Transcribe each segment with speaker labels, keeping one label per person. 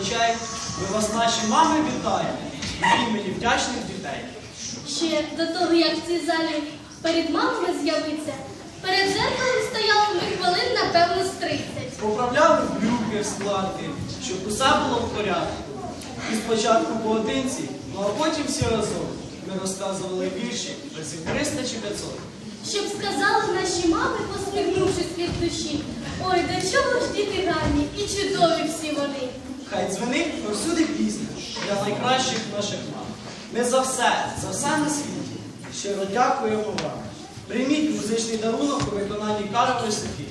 Speaker 1: зазвичай ми вас, наші мами, вітаємо від імені вдячних дітей.
Speaker 2: Ще до того, як в цій залі перед мамами з'явиться, перед зеркалом стояли, ми хвилин, напевно, з 30.
Speaker 1: Поправляли брюки, складки, щоб усе було в порядку. І спочатку поодинці, ну а потім всі разом ми розказували вірші разів 300 чи 500.
Speaker 2: Щоб сказали наші мами, посміхнувшись від душі, ой, до чого ж діти гарні і чудові всі вони.
Speaker 1: Хай дзвенить повсюди пісня для найкращих наших мам. Ми за все, за все на світі щиро дякуємо вам. Прийміть музичний дарунок у виконанні Карпи Софії.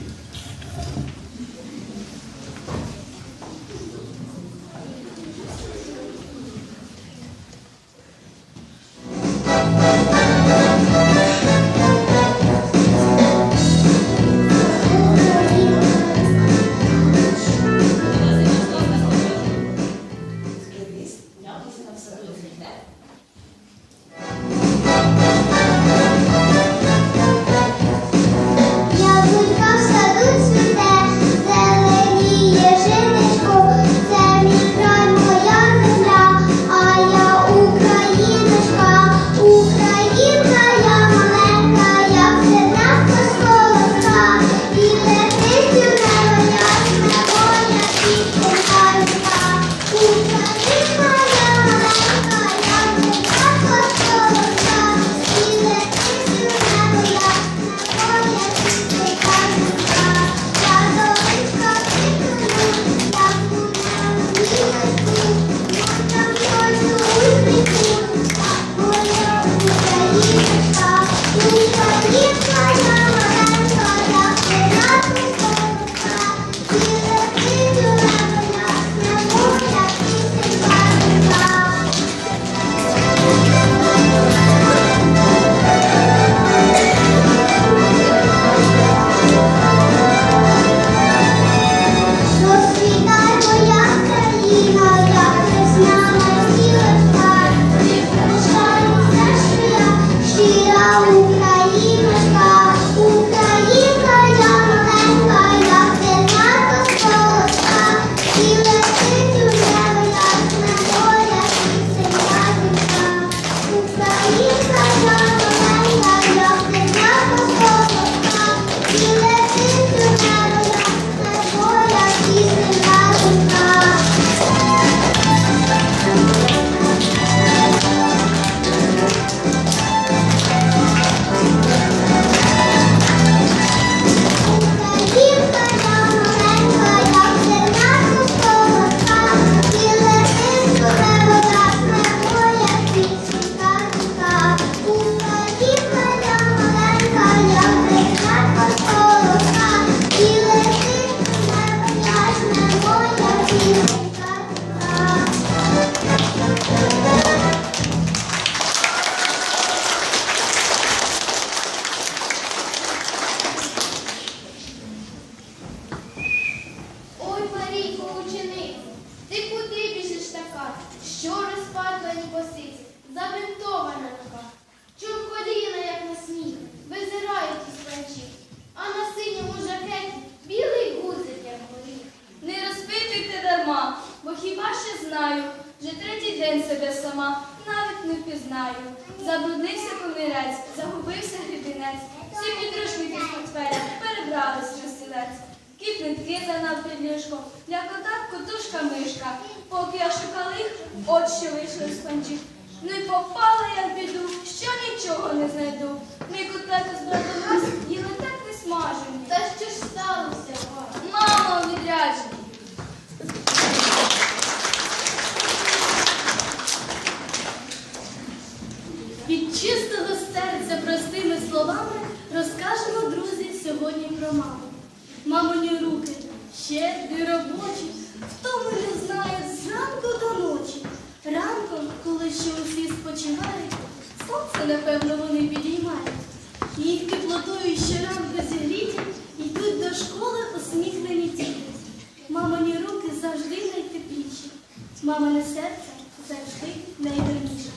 Speaker 2: Мамине серце завжди найвірніше.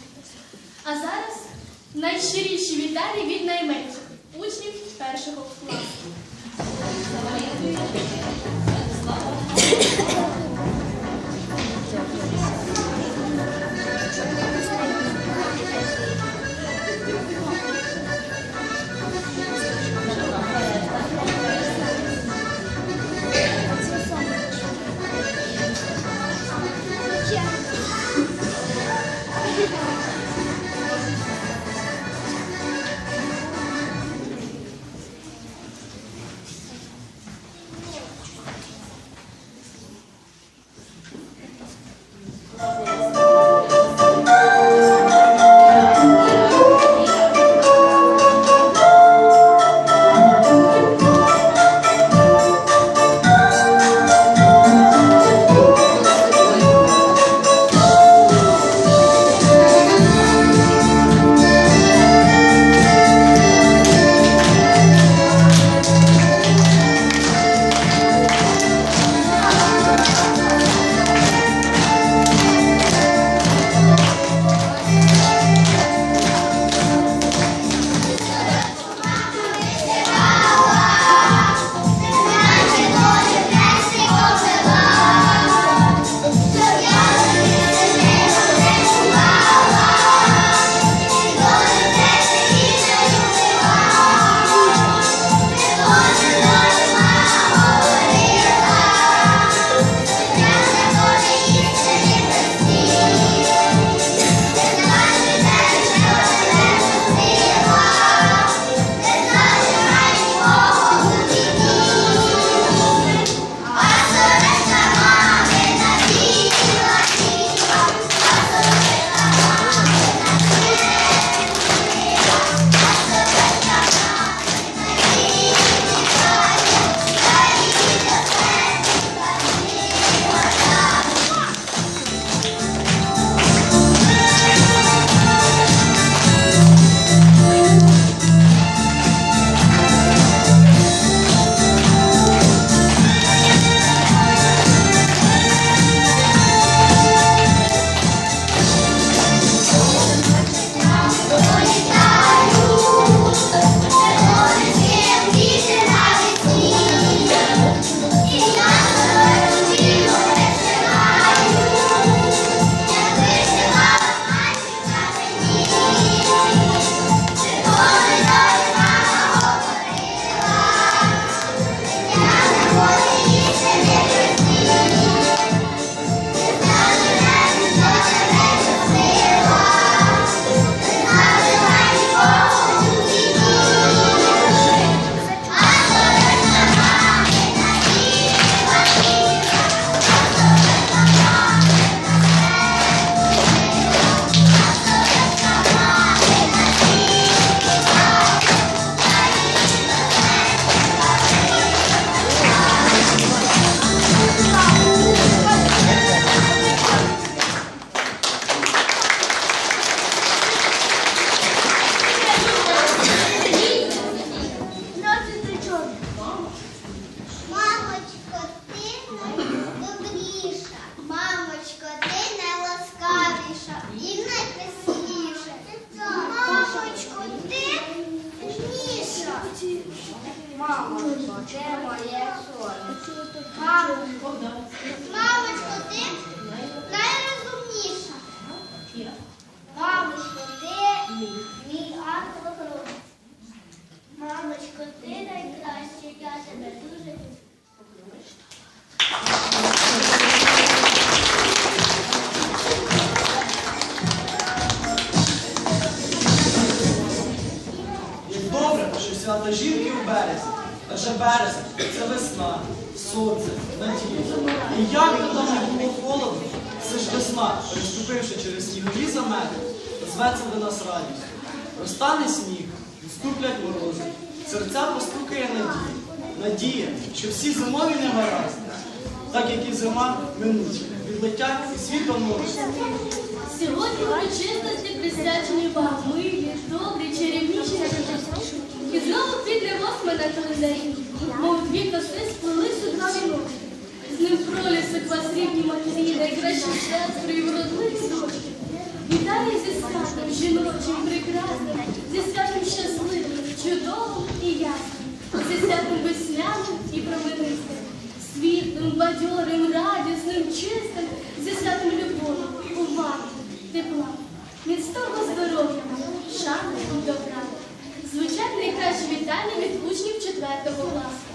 Speaker 2: А зараз найщиріші вітання від найменших учнів першого класу.
Speaker 1: Я.
Speaker 3: Як добре, що свято жінки у березі. Адже березень це весна, сонце, надія. І як би там не було холодно, це ж весна, переступивши через снігові замети, зветься до нас радістю. Розтане сніг, відступлять морози, серця постукає надія. Надія, що всі зимові негаразди, так як і зима минуть, відлетять і світло нове.
Speaker 2: Сьогодні урочистості присвячені вам добрі, чарівніші. І знову піде восьма на календарі, мов дві коси сплелись у два віночки. З ним пролісок вас рідні матері, найкращі сестри і вродливі дочки. Вітаю зі святом жіночим прекрасним, зі святом щасливим, чудовим і ясним, зі святом весняним і променистим, світлим, бадьорим, радісним, чистим, зі святом любові, уваги, тепла, міцного здоров'я, шани і добра. Звучать найкращі вітання від учнів 4 класу.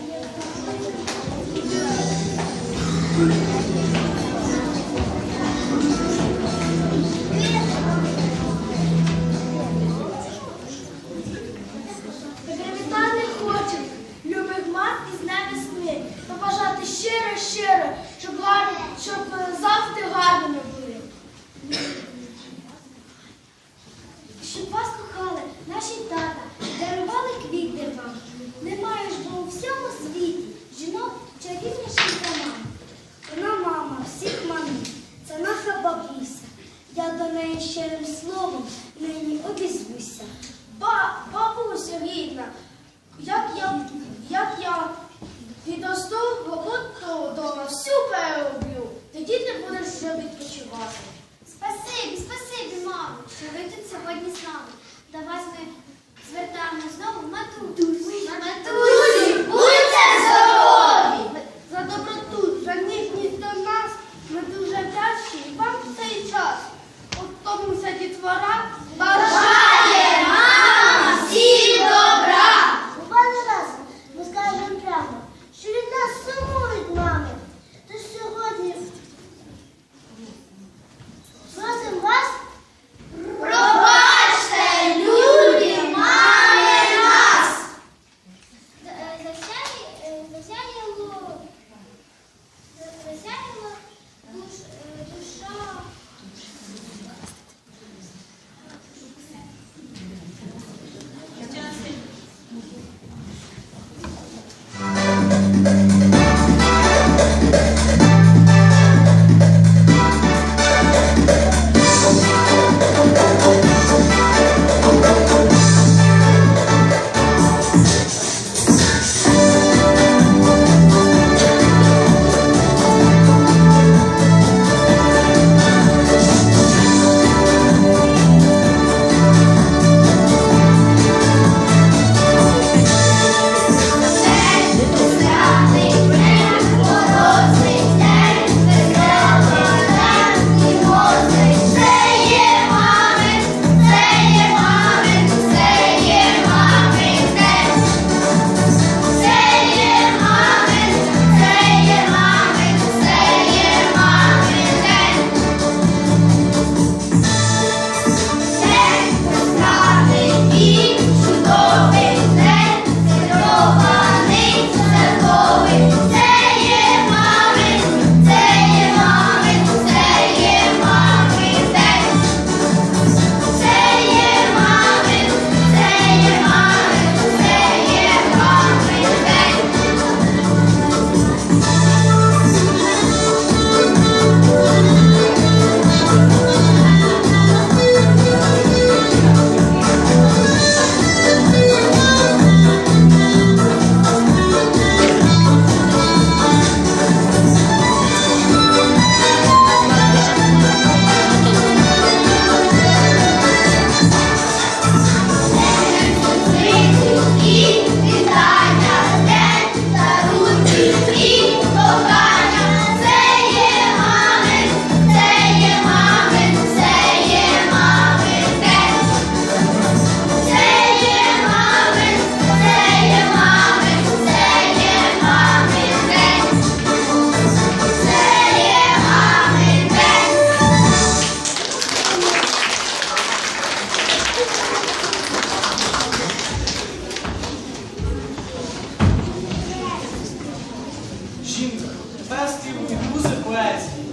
Speaker 3: Жінка, пестів і музи поезії,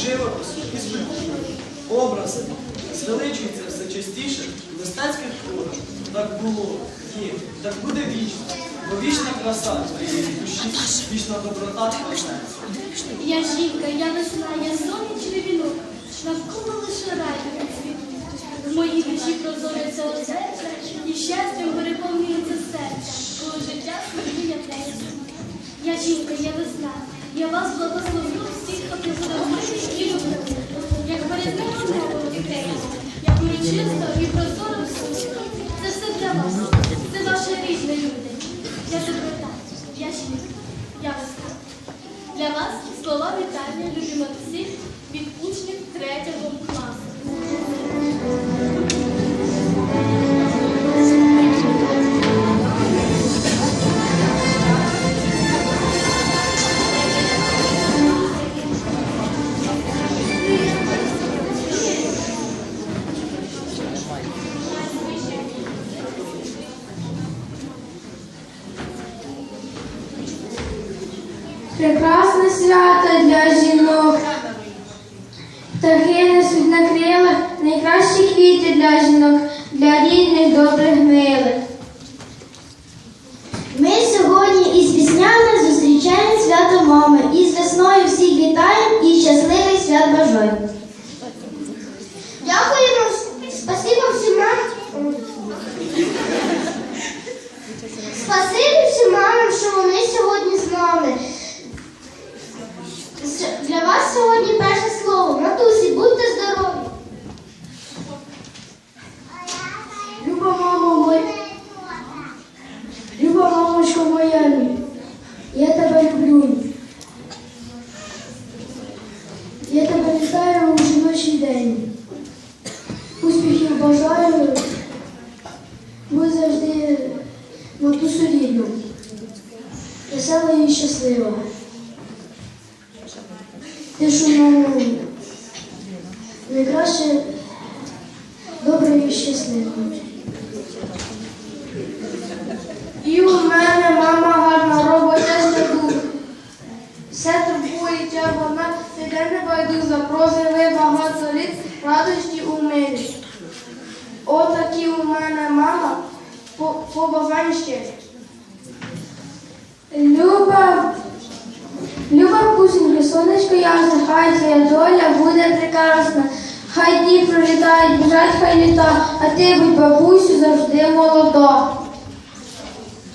Speaker 3: живопис і скульптури, образи, звеличуються все частіше в мистецьких творах. Так було, є, так буде вічно, бо вічна краса твоєї душі, вічна доброта твоя.
Speaker 2: Я жінка, я весна, я сонячний вінок, навколо лише рай. В моїй душі прозориться серце, і щастям переповнюється серце, коли життя являється. Я жінка, я весна, я вас благословлю всіх, хто і люблю. Як перед небом небо відкриється, як урочисто і прозоро всюди. Це все для вас, це ваше рідне люди. Я доброта, я жінка, я весна. Для вас слова вітання, любі
Speaker 4: прекрасне свято для жінок. Птахи несуть на крилах найкращі квіти для жінок, для рідних добрих милих. Ми сьогодні із піснями зустрічаємо свято мами, і з весною всіх вітаємо і щасливих свят бажаємо. І щаслива.
Speaker 5: І у мене мама гарна роботяща дух. Все турбується вона, ніде не байдужа, прожили багато літ, радості у мирі. Отакі у мене мама, по- побажань ще.
Speaker 4: Люба, Люба пусенька, сонечко хай твоя доля буде прекрасна. Хай дні пролітають, біжать хай літа, а ти будь бабусю завжди молода.